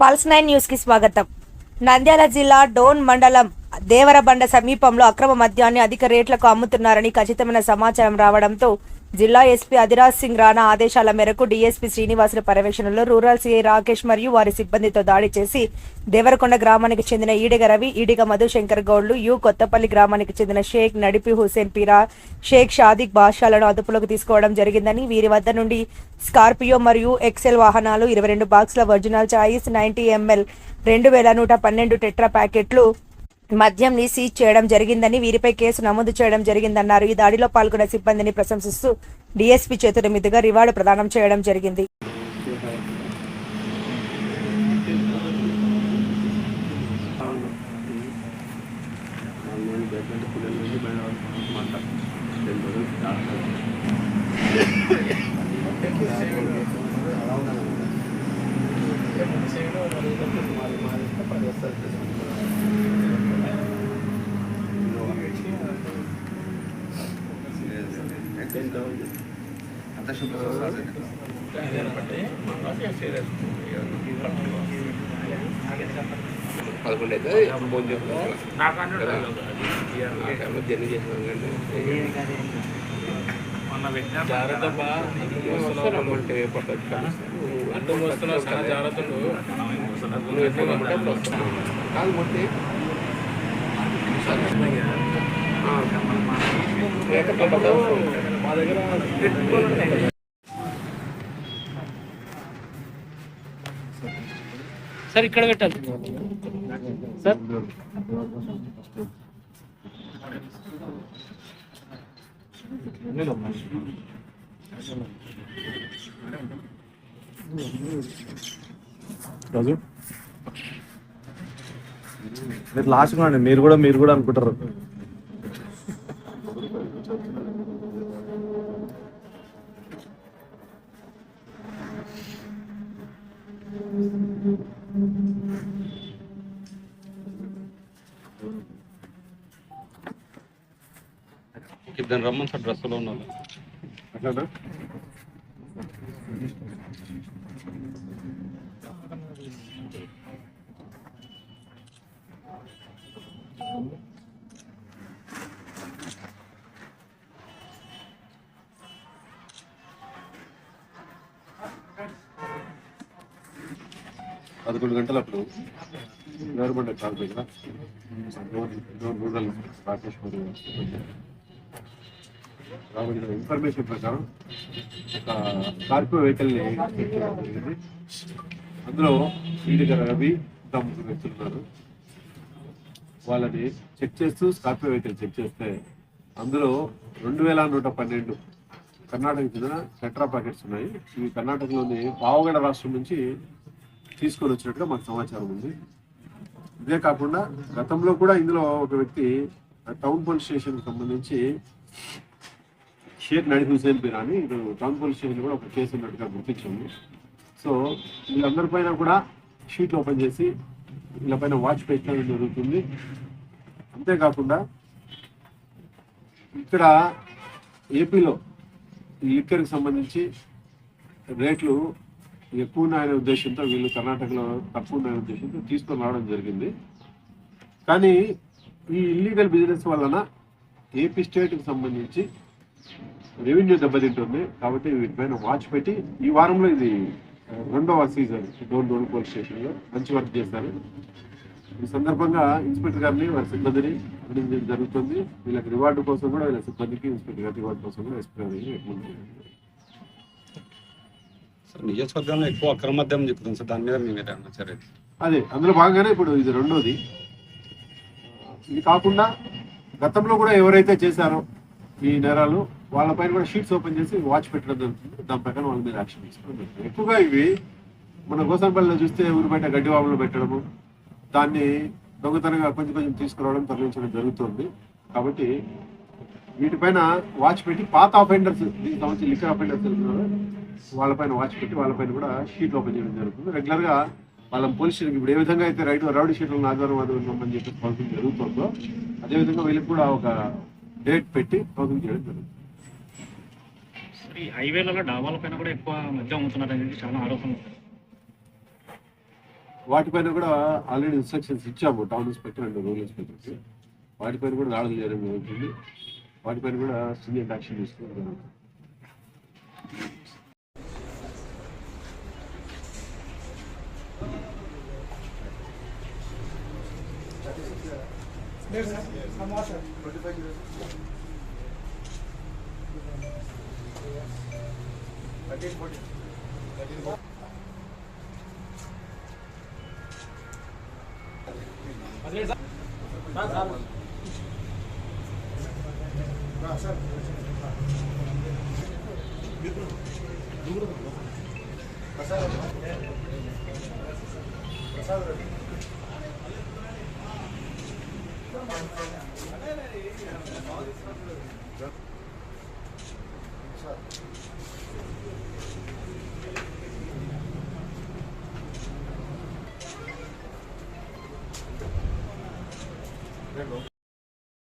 Pulse nine న్యూస్కి స్వాగతం. నంద్యాల జిల్లా డోన్ మండలం దేవరబండ సమీపంలో అక్రమ మద్యాన్ని అధిక రేట్లకు అమ్ముతున్నారని ఖచ్చితమైన సమాచారం రావడంతో జిల్లా ఎస్పీ అధిరాజ్ సింగ్ రాణా ఆదేశాల మేరకు డీఎస్పీ శ్రీనివాసుల పర్యవేక్షణలో రూరల్ సీఐ రాకేష్ మరియు వారి సిబ్బందితో దాడి చేసి దేవరకొండ గ్రామానికి చెందిన ఈడిగ రవి ఈడిగ మధుశంకర్ గౌడ్లు యు కొత్తపల్లి గ్రామానికి చెందిన షేక్ నడిపి హుసేన్ పీరా షేక్ షాదిక్ బాషాలను అదుపులోకి తీసుకోవడం జరిగిందని వీరి వద్ద నుండి స్కార్పియో మరియు ఎక్సెల్ వాహనాలు ఇరవై రెండు బాక్సుల ఒరిజినల్ చాయిస్ నైన్టీ ఎంఎల్ రెండు వేల నూట పన్నెండు టెట్రా ప్యాకెట్లు మద్యంని సీజ్ చేయడం జరిగిందని వీరిపై కేసు నమోదు చేయడం జరిగిందన్నారు. ఈ దాడిలో పాల్గొన్న సిబ్బందిని ప్రశంసిస్తూ డీఎస్పీ చేతుల మీదుగా రివార్డు ప్రదానం చేయడం జరిగింది. పదకొండు అయితే ఫోన్ చేస్తున్నాను జర్నీ చేస్తున్నాను జాగ్రత్త అడ్డం వస్తున్నావు చాలా జాగ్రత్తలు నువ్వు కాదు మొట్టే మా దగ్గర సార్ ఇక్కడ పెట్టాలి. సార్. రాజు. మీరు లాస్ట్ అండి మీరు కూడా మీరు కూడా అనుకుంటారు. ఇద్దరు రమ్మని సార్ డ్రెస్సులో ఉన్నాను. అట్లా పదకొండు గంటలు అప్పుడు గవర్నమెంట్ కాల్ దగ్గర రూరల్ రాకేష్ రాబడిన ఇన్ఫర్మేషన్ ప్రకారం ఒక స్కార్పియో వెహికల్ని జరిగింది. అందులో ఈడిగ రవి ఇంకా ముగ్గురు వ్యక్తులు ఉన్నారు. వాళ్ళని చెక్ చేస్తూ స్కార్పియో వెహికల్ చెక్ చేస్తే అందులో రెండు వేల నూట పన్నెండు కర్ణాటకకు చెందిన టెట్రా ప్యాకెట్స్ ఉన్నాయి. ఇవి కర్ణాటకలోని పావగడ రాష్ట్రం నుంచి తీసుకొని వచ్చినట్టుగా మాకు సమాచారం ఉంది. ఇదే కాకుండా గతంలో కూడా ఇందులో ఒక వ్యక్తి టౌన్ పోలీస్ స్టేషన్కి సంబంధించి షేక్ నడి హుసేన్ పీర్ అని ఇది టౌన్ పోలీస్ స్టేషన్ కూడా ఒక కేసు ఉన్నట్టుగా గుర్తించాము. సో వీళ్ళందరి పైన కూడా షీట్లు ఓపెన్ చేసి వీళ్ళపైన వాచ్ పెట్టడం జరుగుతుంది. అంతేకాకుండా ఇక్కడ ఏపీలో ఈ లిక్కర్కి సంబంధించి రేట్లు ఎక్కువ ఉన్నాయనే ఉద్దేశంతో వీళ్ళు కర్ణాటకలో తక్కువ ఉన్నాయనే ఉద్దేశంతో తీసుకొని రావడం జరిగింది. కానీ ఈ ఇల్లీగల్ బిజినెస్ వలన ఏపీ స్టేట్కి సంబంధించి రెవెన్యూ దెబ్బతింటుంది. కాబట్టి వీటిపైన వాచ్ పెట్టి ఈ వారంలో ఇది రెండవ సీజన్ డోన్ డోన్ పోలీస్ స్టేషన్లో మంచి వర్క్ చేశారు ఈ సందర్భంగా ఇన్స్పెక్టర్ గారిని వారి సిబ్బందిని అభినందించడం జరుగుతుంది. వీళ్ళకి రివార్డు కోసం కూడా వీళ్ళ సిబ్బందికి ఇన్స్పెక్టర్ గారి రివార్డు కోసం కూడా ఎస్పీ. సార్ నియోజకవర్గంలో ఎక్కువ అక్రమ మద్యం చెప్తుంది సార్ దాని మీద చర్య అదే అందులో భాగంగానే ఇప్పుడు ఇది రెండోది. ఇది కాకుండా గతంలో కూడా ఎవరైతే చేశారో ఈ నేరాలు వాళ్ళపైన కూడా షీట్స్ ఓపెన్ చేసి వాచ్ పెట్టడం జరుగుతుంది. దాని ప్రకారం వాళ్ళ మీద యాక్షన్ తీసుకోవడం ఎక్కువగా ఇవి మన గోసంపల్లిలో చూస్తే ఊరి బయట గడ్డి వాములు పెట్టడము దాన్ని దొంగతనంగా కొంచెం కొంచెం తీసుకురావడం తరలించడం జరుగుతుంది. కాబట్టి వీటిపైన వాచ్ పెట్టి పాత అఫెండర్స్ దీనికి సంబంధించి లిక్కర్ అఫెండర్స్ వాళ్ళపైన వాచ్ పెట్టి వాళ్ళపైన కూడా షీట్ ఓపెన్ చేయడం జరుగుతుంది. రెగ్యులర్గా వాళ్ళ పోలీస్ ఇప్పుడు ఏ విధంగా అయితే రైట్ రౌడీ షీట్లను ఆధ్వర్యం ఆధారం చెప్పి జరుగుతుందో అదేవిధంగా వీళ్ళకి కూడా ఒక డేట్ పెట్టి పదవి చేయడం జరుగుతుంది. వాటిపైన కూడా ఆల్రెడీ ఇన్స్ట్రక్షన్స్ ఇచ్చాము town inspector and rural inspector. వాటిపైన కూడా దాడులు చేయడం జరుగుతుంది. వాటిపైన కూడా సీనియర్ యాక్షన్ తీసుకుంటున్నాం జరుగుతుంది Thank Yes, sir. I'm not sure. Again, put it. Again, put it. Again, sir. Sir, sir. Prasad Prasad Reddy There you go.